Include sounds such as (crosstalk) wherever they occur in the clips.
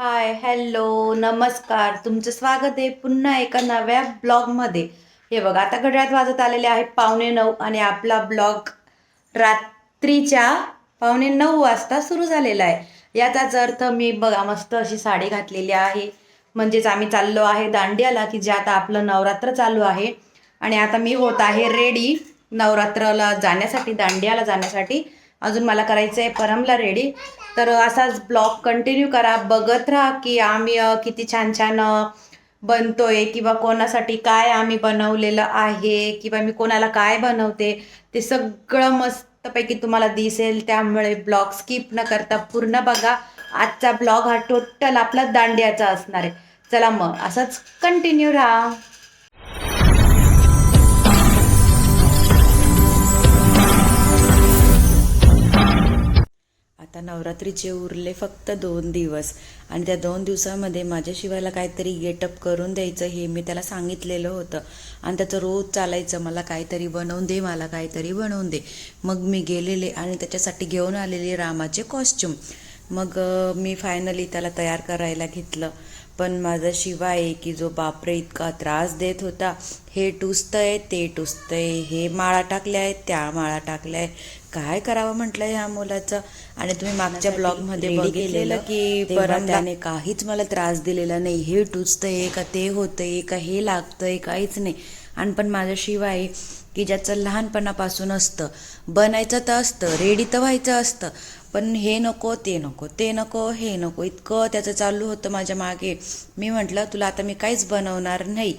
Hi hello नमस्कार. तुमचं स्वागत आहे पुन्हा एका नव्या ब्लॉगमध्ये हे बघा आता घड्याळात वाजत आलेले आहे पावणे नऊ आणि आपला ब्लॉग रात्रीच्या पावणे नऊ वाजता सुरू झालेला आहे. याचाच अर्थ मी बघा मस्त अशी साडी घातलेली आहे. म्हणजेच आम्ही चाललो आहे दांडियाला की जे आता आपलं नवरात्र चालू आहे. आणि आता मी होत आहे रेडी नवरात्राला जाण्यासाठी दांडियाला जाण्यासाठी. अजून मला करायचं आहे परमला रेडी तर असाच ब्लॉग कंटिन्यू करा. बघत राहा की आम्ही किती छान छान बनतोय किंवा कोणासाठी काय आम्ही बनवलेलं आहे किंवा मी कोणाला काय बनवते ते सगळं मस्तपैकी तुम्हाला दिसेल. त्यामुळे ब्लॉग स्किप न करता पूर्ण बघा. आजचा ब्लॉग हा टोटल आपला दांडियाचा असणार आहे. चला मग असंच कंटिन्यू राहा. आता नवरात्रीचे उरले फक्त दोन दिवस. आणि त्या दोन दिवसामध्ये माझ्या शिवायला काहीतरी गेटअप करून द्यायचं हे मी त्याला सांगितलेलं होतं. आणि त्याचं रोज चालायचं मला काहीतरी बनवून दे मला काहीतरी बनवून दे. मग मी गेलेले आणि त्याच्यासाठी घेऊन आलेले रामाचे कॉस्च्युम मग मी फायनली त्याला तयार करायला घेतलं. पण माझा शिवाय की जो बापरे इतका त्रास देत होता. हे टुचतंय ते टुचतंय हे माळा टाकल्या आहेत त्या माळा टाकल्या आहे काय करावं म्हटलं ह्या मुलाचं? आणि तुम्ही मागच्या ब्लॉगमध्ये बघितलेलं की परत त्याने काहीच मला त्रास दिलेला नाही. हे टुचतंय का ते होतंय का हे लागतंय काहीच नाही. आणि पण माझा शिवा आहे की ज्याचं लहानपणापासून असतं बनायचं तर असतं रेडी तर व्हायचं असतं. पण हे नको ते नको ते नको हे नको. इतकं त्याचं चालू होतं माझ्या मागे. मी म्हटलं तुला आता मी काहीच बनवणार नाही.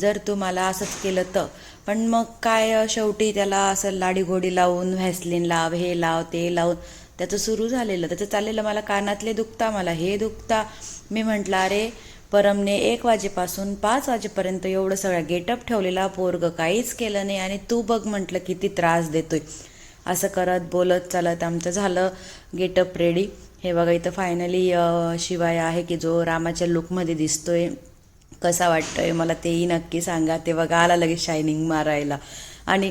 जर तू मला असंच केलं तर. पण मग काय शेवटी त्याला असं लाडीगोडी लावून व्हॅसलिन लाव हे लाव ते लावून त्याचं सुरू झालेलं. त्याचं चाललेलं मला कानातले दुखता मला हे दुखता. मी म्हटलं अरे परमने एक वाजेपासून पाच वाजेपर्यंत एवढं सगळा गेटअप ठेवलेला पोरग काहीच केलं नाही आणि तू बघ म्हटलं किती त्रास देतोय. असं करत बोलत चालत आमचं झालं गेटअप रेडी. हे बघा इथं फायनली शिवाय आहे की जो रामाच्या लुकमध्ये दिसतोय. कसा वाटतोय मला तेही नक्की सांगा. ते बघा आला लगेच शायनिंग मारायला. आणि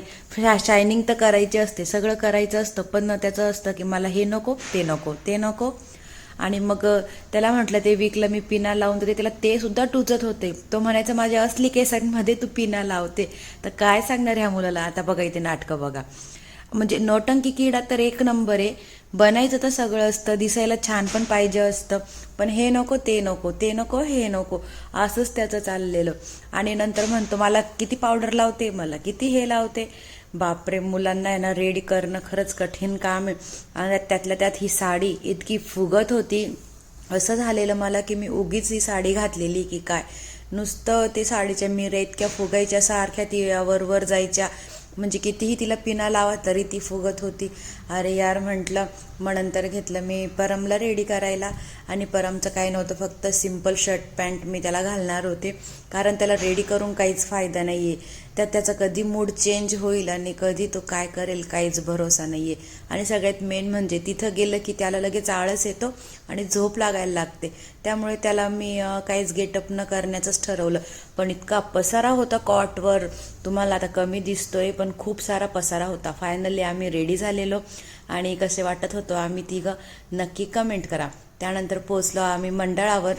शायनिंग तर करायची असते सगळं करायचं असतं पण त्याचं असतं की मला हे नको ते नको ते नको. आणि मग त्याला म्हटलं ते विकलं मी पिना लावून तर त्याला ते सुद्धा टुचत होते. तो म्हणायचं माझ्या असली केसांमध्ये तू पिना लावते. तर काय सांगणार ह्या मुलाला? आता बघा इथे नाटकं बघा. म्हणजे नौटंकी किडा तर एक नंबर आहे. बनायचं तर सगळं असतं दिसायला छान पण पाहिजे असतं. पण हे नको ते नको ते नको हे नको. असंच त्याचं चाललेलं. आणि नंतर म्हणतो मला किती पावडर लावते मला किती हे लावते? बापरे मुलांना आहे ना रेडी करणं खरंच कठीण काम आहे. आणि त्यातल्या त्यात ही साडी इतकी फुगत होती. असं झालेलं मला की मी उगीच ही साडी घातलेली की काय? नुसतं ते साडीच्या मिऱ्या इतक्या फुगायच्या सारख्या ती वर जायच्या. म्हणजे कितीही तिला पिना लावा तरी ती फुगत होती. अरे यार म्हटलं मग नंतर घेतलं. मी परमला रेडी करायला आणि परमचं काही नव्हतं फक्त सिंपल शर्ट पॅन्ट मी त्याला घालणार होते. कारण त्याला रेडी करून काहीच फायदा नाही आहे त्यात त्याचा कधी मूड चेंज होईल आणि कधी तो काय करेल काहीच भरोसा नाही आहे आणि सगळ्यात मेन म्हणजे तिथं गेलं की त्याला लगेच आळस येतो आणि झोप लागायला लागते. त्यामुळे त्याला मी काहीच गेटअप न करण्याचंच ठरवलं. पण इतका पसारा होता कॉटवर तुम्हाला आता कमी दिसतोय पण खूप सारा पसारा होता. फायनली आम्ही रेडी झालेलो. आणि कसे वाटत होतो आम्ही तिघं नक्की कमेंट करा. त्यानंतर पोचलो आम्ही मंडळावर.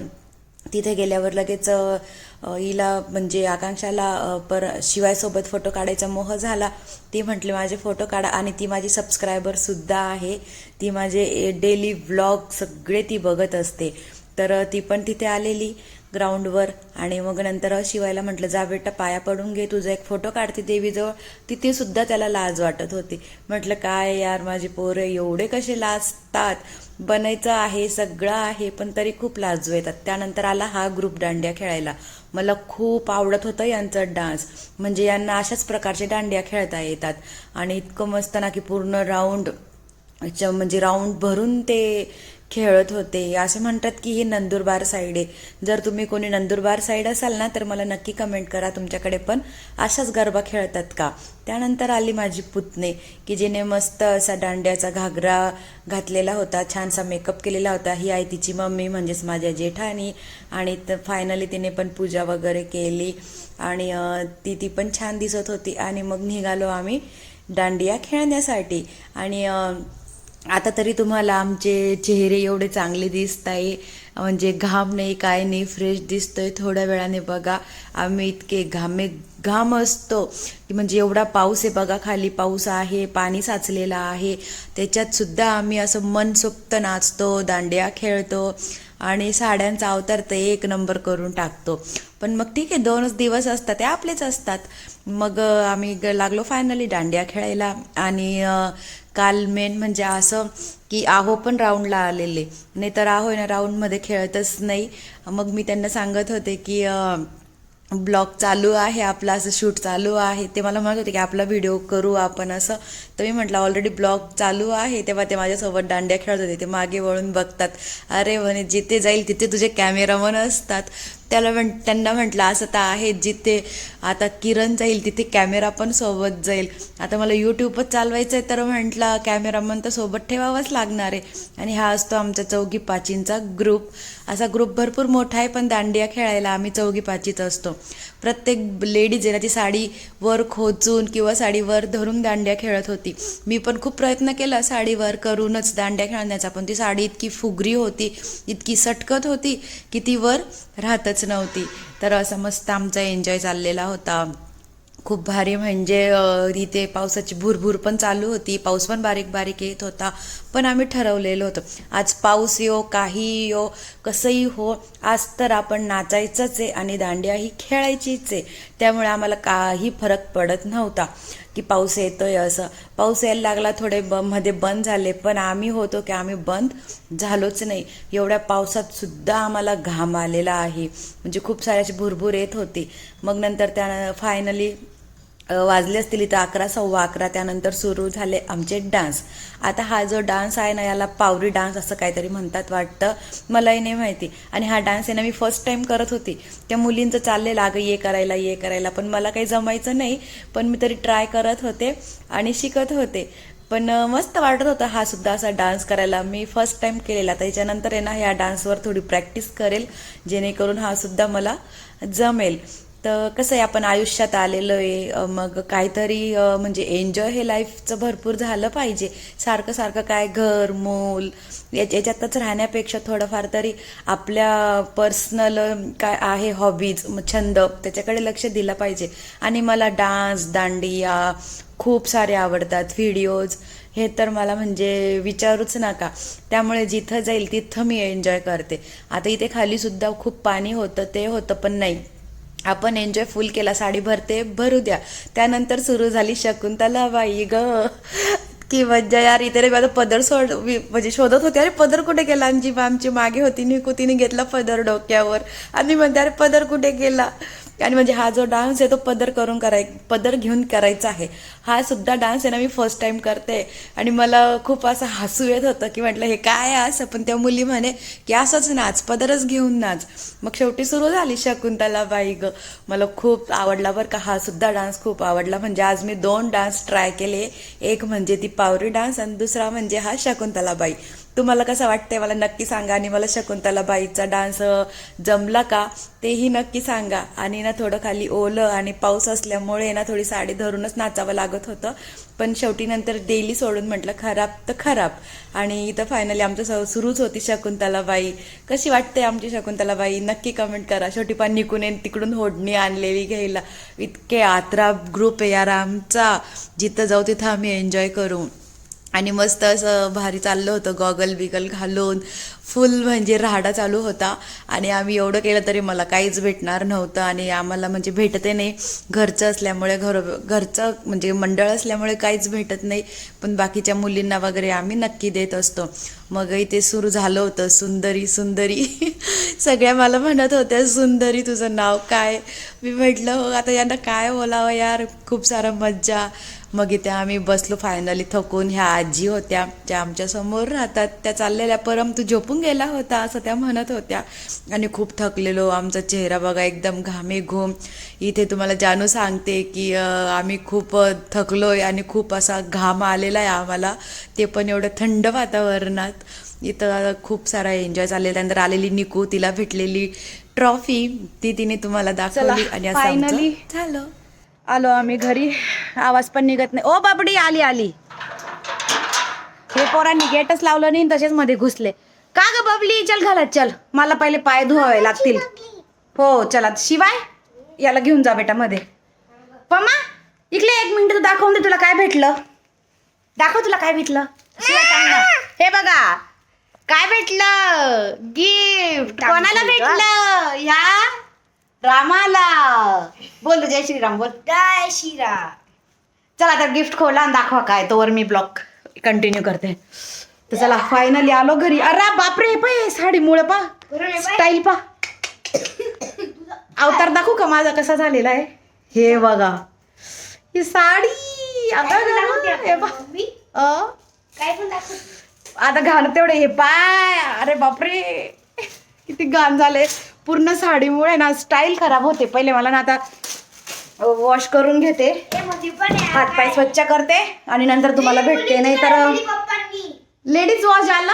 तिथे गेल्यावर लगेच हिला म्हणजे आकांक्षाला पर शिवायसोबत फोटो काढायचा मोह झाला. ती म्हटली माझे फोटो काढा. आणि ती माझी सबस्क्रायबरसुद्धा आहे. ती माझे डेली व्लॉग सगळे ती बघत असते. तर ती पण तिथे आलेली. ग्राउंडवर आणि मग नंतर शिवायला म्हटलं जा बेटा पाया पडून घे तुझा एक फोटो काढते देवीजवळ. तिथे सुद्धा त्याला लाज वाटत होती. म्हटलं काय यार माझे पोरं एवढे कसे लाजतात. बनायचं आहे सगळं आहे पण तरी खूप लाजू येतात. त्यानंतर आला हा ग्रुप दांड्या खेळायला. मला खूप आवडत होतं यांचा डान्स म्हणजे यांना अशाच प्रकारचे दांड्या खेळता येतात. आणि इतकं मस्त ना की पूर्ण राऊंड म्हणजे राऊंड भरून ते खेळत होते. असे म्हणतात की ही नंदुरबार साईड आहे. जर तुम्ही कोणी नंदुरबार साईड असाल ना तर मला नक्की कमेंट करा तुमच्याकडे पण. अशाच गरबा खेळतात का? त्यानंतर आली माझी पुतणे की जिने मस्त असा दांड्याचा घागरा घातलेला होता छानसा मेकअप केलेला होता. ही आहे तिची मम्मी म्हणजेच माझ्या जेठानी. आणि फायनली तिने पण पूजा वगैरे केली. आणि ती ती पण छान दिसत होती. आणि मग निघालो आम्ही दांडिया खेळण्यासाठी. आणि आता तरी तुम्हाला आमचे चेहरे एवढे चांगले दिसत आहे म्हणजे घाम नाही काय नाही फ्रेश दिसतोय. थोड्या वेळाने बघा. आम्ही इतके घामे घाम असतो. की म्हणजे एवढा पाऊस आहे बघा खाली पाऊस आहे पाणी साचलेलं आहे. त्याच्यात सुद्धा आम्ही असं मनसोक्त नाचतो दांड्या खेळतो आणि साड्यांचा अवतार तर एक नंबर करून टाकतो. पण मग ठीक आहे दोनच दिवस असतात ते आपलेच असतात. मग आम्ही ग- लागलो फायनली दांड्या खेळायला आणि काल मेन म्हणजे असं की आहो पण राऊंडला आलेले. नाही तर आहो ना राऊंडमध्ये खेळतच नाही. मग मी त्यांना सांगत होते की ब्लॉग चालू आहे आपला असं शूट चालू आहे. ते मला म्हणत होते की आपला व्हिडिओ करू आपण असं. तर मी म्हटलं ऑलरेडी ब्लॉग चालू आहे. तेव्हा ते माझ्यासोबत दांड्या खेळत होते. ते मागे वळून बघतात. अरे म्हणे जिथे जाईल तिथे तुझे कॅमेरामन असतात. त्याला म्हण त्यांना म्हटलं असं तर आहे जिथे आता किरण जाईल तिथे कॅमेरा पण सोबत जाईल. आता मला यूट्यूबच चालवायचं आहे तर म्हटलं कॅमेरामन तर सोबत ठेवावाच लागणार आहे. आणि हा असतो आमचा चौघी पाचींचा ग्रुप असा ग्रुप भरपूर मोठा आहे पण दांडिया खेळायला आम्ही चौघी पाचीच असतो. प्रत्येक लेडीज आहे ना ती साडी वर खोचून किंवा साडी वर धरून दांड्या खेळत होती. मी पण खूप प्रयत्न केला साडी वर करूनच दांड्या खेळण्याचा पण ती साडी इतकी फुगरी होती इतकी सटकत होती की ती वर राहतच नव्हती. तर असं मस्त आमचा एन्जॉय चाललेला होता. खूप भारी म्हणजे तिथे इथे पावसाची भुरभुर पण चालू होती. पाऊस पण बारीक बारीक येत होता. पण आम्ही ठरवलेलं होतं. आज पाऊस येऊ काही येऊ कसंही हो आज तर आपण नाचायचंच आहे आणि दांडियाही खेळायचीच आहे. त्यामुळे आम्हाला काही फरक पडत नव्हता की पाऊस येतोय असं. पाऊस यायला लागला थोडे ब मध्ये बंद झाले पण आम्ही होतो की आम्ही बंद झालोच नाही. एवढ्या पावसात सुद्धा आम्हाला घाम आलेला आहे. म्हणजे खूप सारी अशी भुरभुर येत होती. मग नंतर त्या फायनली वाजले असतील इथं अकरा सव्वा अकरा त्यानंतर सुरू झाले आमचे डान्स. आता हा जो डान्स आहे ना याला पावरी डान्स असं काहीतरी म्हणतात वाटतं. मलाही नाही माहिती. आणि हा डान्स आहे ना मी फर्स्ट टाईम करत होती. त्या मुलींचं चाललेलं अगं ये करायला ये करायला. पण मला काही जमायचं नाही. पण मी तरी ट्राय करत होते आणि शिकत होते. पण मस्त वाटत होता हा सुद्धा असा डान्स करायला. मी फर्स्ट टाईम केलेला. त्याच्यानंतर आहे ना ह्या डान्सवर थोडी प्रॅक्टिस करेल. जेणेकरून हा सुद्धा मला जमेल. तर कसं आहे आपण आयुष्यात आलेलो आहे मग काहीतरी म्हणजे एन्जॉय हे लाईफचं भरपूर झालं पाहिजे. सारखं सारखं काय घर मूल याच्यातच राहण्यापेक्षा थोडंफार तरी आपल्या पर्सनल काय आहे हॉबीज छंद त्याच्याकडे लक्ष दिलं पाहिजे. आणि मला डान्स दांडिया खूप सारे आवडतात व्हिडिओज हे तर मला म्हणजे विचारूच नका. त्यामुळे जिथं जाईल तिथं मी एन्जॉय करते. आता इथे खाली सुद्धा खूप पाणी होतं ते होतं पण नाही. आपण एन्जॉय फुल केला साडी भरते भरू द्या. त्यानंतर सुरू झाली शकुंतला बाई ग. की मज्जा यार इथे रे माझा पदर सोड म्हणजे शोधत होते अरे पदर कुठे गेला? आमची आमची मागे होती निकू तिने घेतला पदर डोक्यावर. आणि म्हणते अरे पदर कुठे गेला? आणि म्हणजे हा जो डान्स आहे तो पदर करून कराय पदर घेऊन करायचा आहे. हा सुद्धा डान्स आहे ना मी फर्स्ट टाइम करते. आणि मला खूप असं हसू येत होतं की म्हटलं हे काय आहे असं? पण त्या मुली म्हणे की असंच नाच पदरच घेऊन नाच. मग शेवटी सुरू झाली शकुंतला बाई ग. मला खूप आवडला बरं का हा सुद्धा डान्स खूप आवडला. म्हणजे आज मी दोन डान्स ट्राय केले. एक म्हणजे ती पावरी डान्स आणि दुसरा म्हणजे हा शकुंतला बाई. तुम्हाला कसं वाटतंय? मला नक्की सांगा आणि मला शकुंतला बाईचा डान्स जमला का? तेही नक्की सांगा. आणि ना थोडं खाली ओलं आणि पाऊस असल्यामुळे ना थोडी साडी धरूनच नाचावं लागत होतं. पण शेवटी नंतर डेली सोडून म्हटलं खराब तर खराब. आणि इथं फायनली आमचं स- सुरूच होती शकुंतला बाई. कशी वाटते आमची शकुंतला बाई? नक्की कमेंट करा. शेवटी पण निकून येईन तिकडून होडणी आणलेली घ्यायला. इतके आत्रा ग्रुप आहे यार आमचा. जिथं जाऊ तिथं आम्ही एन्जॉय करू. आणि मस्त असं भारी चाललं होतं गॉगल बिगल घालून. फुल म्हणजे राहाडा चालू होता आणि आम्ही एवढं केलं तरी मला काहीच भेटणार नव्हतं आणि आम्हाला म्हणजे भेटते नाही. घरचं असल्यामुळे घर घरचं म्हणजे मंडळ असल्यामुळे काहीच भेटत नाही. पण बाकीच्या मुलींना वगैरे आम्ही नक्की देत असतो. मग इथे सुरू झालं होतं. सुंदरी सुंदरी. (laughs) सगळ्या मला म्हणत होत्या सुंदरी तुझं नाव काय? मी म्हटलं हो आता यांना काय बोलावं यार? खूप सारं मज्जा. मग इथे आम्ही बसलो फायनली थकून ह्या आजी होत्या ज्या आमच्यासमोर राहतात. त्या चाललेल्या परम तू झोपून गेला होता असं त्या म्हणत होत्या. आणि खूप थकलेलो आमचा चेहरा बघा एकदम घामे घुम. इथे तुम्हाला जानू सांगते की आम्ही खूप अं, थकलोय आणि खूप असा घाम आलेला आहे आम्हाला. ते पण एवढं थंड वातावरणात इथं खूप सारा एन्जॉय चाललेला त्यानंतर आलेली निकू तिला भेटलेली ट्रॉफी ती तिने तुम्हाला दाखवली आणि finally. झालं. आलो आम्ही घरी. आवाज पण निघत नाही. ओ बाबडी आली आली. हे पोरांनी गेटच लावलं नाही तसेच मध्ये घुसले. का ग बबली? चल घालत चल. मला पहिले पाय धुवावे लागतील. हो चला शिवाय याला घेऊन जा बेटा मध्ये. पम्मा इकडे एक मिनिट तू दाखवून दे तुला काय भेटलं. दाखव तुला काय भेटलं. शिवाय. हे बघा काय भेटलं? गिफ्ट कोणाला भेटलं? या रामाला. बोल जय श्रीराम बोल. जय श्रीराम. चला आता गिफ्ट खोला आणि दाखवा काय तोवर मी ब्लॉग कंटिन्यू करते. तर चला फायनली आलो घरी. अरे बापरे पाय साडी मुळे पा स्टाईल पा अवतार दाखवू का माझा कसा झालेला आहे? हे बघा. ही साडी आता हे आता घाल तेवढे हे पाय. अरे बापरे. किती घाण झाले पूर्ण साडीमुळे ना स्टाईल खराब होते. पहिले मला ना आता वॉश करून घेते. हे मध्ये पण आहे. हात पाय स्वच्छ करते. आणि नंतर तुम्हाला भेटते. नाही तर लेडीज वॉच आला?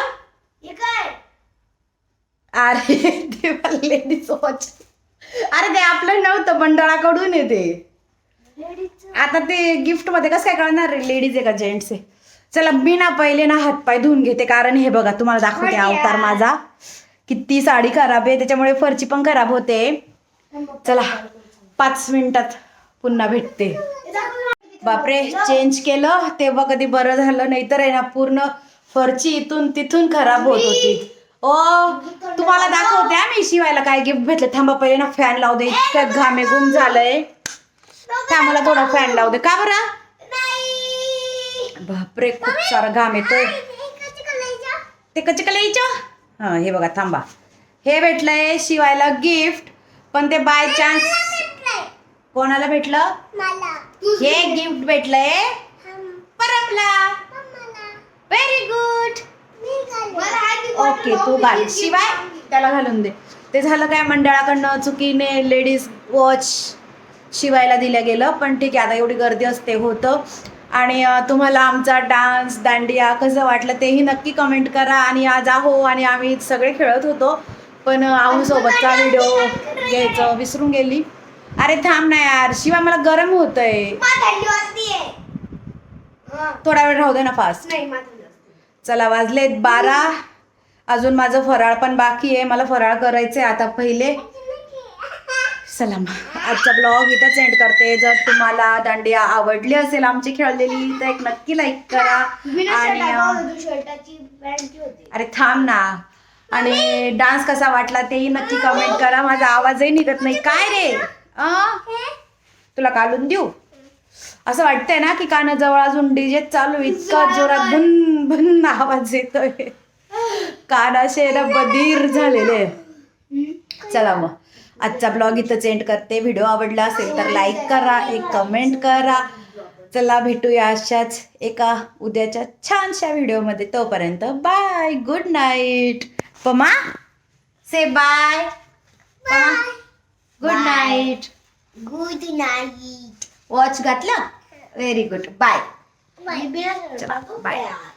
अरे देवा लेडीज वॉच. अरे ते आपलं नव्हतं मंडळाकडून येते. आता ते गिफ्टमध्ये कसं काय कळणार रे लेडीज आहे का जेंट्स आहे? चला मी ना पहिले ना हातपाय धुवून घेते कारण हे बघा तुम्हाला दाखवते अवतार माझा. किती साडी खराब आहे त्याच्यामुळे फरची पण खराब होते. चला पाच मिनिटात पुन्हा भेटते. बापरे चेंज केलं. तेव्हा कधी बरं झालं नाही तर आहे ना पूर्ण फरची इथून तिथून खराब होत होती. ओ तुम्हाला दाखवते हा मी शिवायला काय गिफ्ट भेटलं. थांबा पहिले ना फॅन लावू दे. इतकं घामे गुम झालंय. थांब मला थोडा फॅन लावू दे. का बरं? बापरे खूप सारा घाम येतोय. करायचं? ते कचे कलाईच्या? हा हे बघा थांबा. हे भेटलंय शिवायला गिफ्ट पण ते बाय चान्स. कोणाला भेटलं? हे गिफ्ट भेटलंय परमला. व्हेरी गुड ओके तू घाल. शिवाय. त्याला घालून दे. ते झालं काय मंडळाकडनं चुकीने लेडीज वॉच शिवायला दिलं गेलं पण ठीक आहे आता एवढी गर्दी असते होतं. आणि तुम्हाला आमचा डान्स दांडिया कसं वाटलं तेही नक्की कमेंट करा. आणि आज आहो आणि आम्ही सगळे खेळत होतो पण आहो सोबतचा व्हिडिओ घ्यायचं विसरून गेली. अरे थांब ना यार. शिवाय मला गरम होतंय. थोडा वेळ राहू दे ना फास्ट नाही मला थंडी वाजते. चला वाजलेत बारा. अजून माझं फराळ पण बाकी आहे. मला फराळ करायचंय आता पहिले. चला मग आजचा ब्लॉग इथंच एंड करते. जर तुम्हाला दांडिया आवडली असेल आमची खेळलेली तर एक नक्की लाईक करा. आणि अरे थांब ना. आणि डान्स कसा वाटला तेही नक्की कमेंट करा. माझा आवाजही निघत नाही. काय रे? अं? तुला काढून देऊ? असं वाटतंय ना की कानाजवळ अजून डीजे चालू इतका जोरात भन भन आवाज येतोय. कान असे ना बधीर झालेले चला मग आजचा ब्लॉग इथंच एंड करते. व्हिडिओ आवडला असेल तर लाईक करा एक कमेंट करा. चला भेटूया अशाच एका उद्याच्या छानशा व्हिडिओमध्ये तोपर्यंत बाय गुड नाईट पमा से bye good night good night watch घातलं? Very good bye bye.